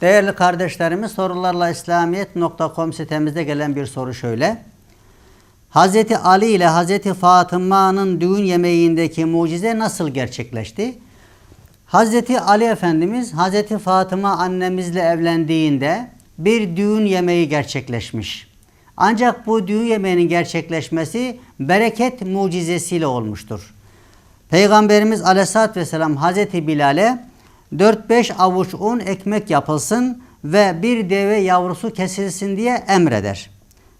Değerli kardeşlerimiz sorularla İslamiyet.com sitemizde gelen bir soru şöyle. Hazreti Ali ile Hazreti Fatıma'nın düğün yemeğindeki mucize nasıl gerçekleşti? Hazreti Ali Efendimiz Hazreti Fatıma annemizle evlendiğinde bir düğün yemeği gerçekleşmiş. Ancak bu düğün yemeğinin gerçekleşmesi bereket mucizesiyle olmuştur. Peygamberimiz Aleyhisselatü Vesselam Hazreti Bilal'e 4-5 avuç un ekmek yapılsın ve bir deve yavrusu kesilsin diye emreder.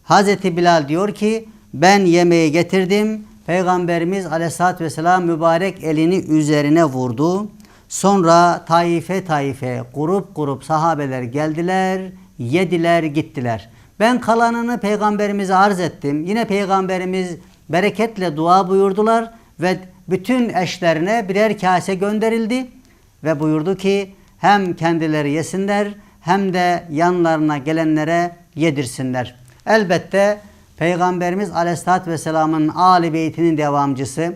Hazreti Bilal diyor ki ben yemeği getirdim. Peygamberimiz Aleyhisselatü Vesselam mübarek elini üzerine vurdu. Sonra taife taife grup grup sahabeler geldiler, yediler, gittiler. Ben kalanını peygamberimize arz ettim. Yine peygamberimiz bereketle dua buyurdular ve bütün eşlerine birer kase gönderildi ve buyurdu ki hem kendileri yesinler hem de yanlarına gelenlere yedirsinler. Elbette Peygamberimiz Aleyhisselatü Vesselam'ın Ali Beytinin devamcısı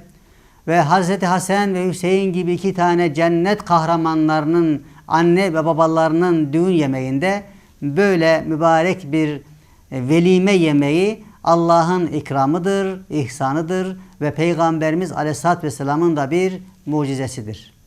ve Hazreti Hasan ve Hüseyin gibi iki tane cennet kahramanlarının anne ve babalarının düğün yemeğinde böyle mübarek bir e, velime yemeği Allah'ın ikramıdır, ihsanıdır ve Peygamberimiz Aleyhisselatü Vesselam'ın da bir mucizesidir.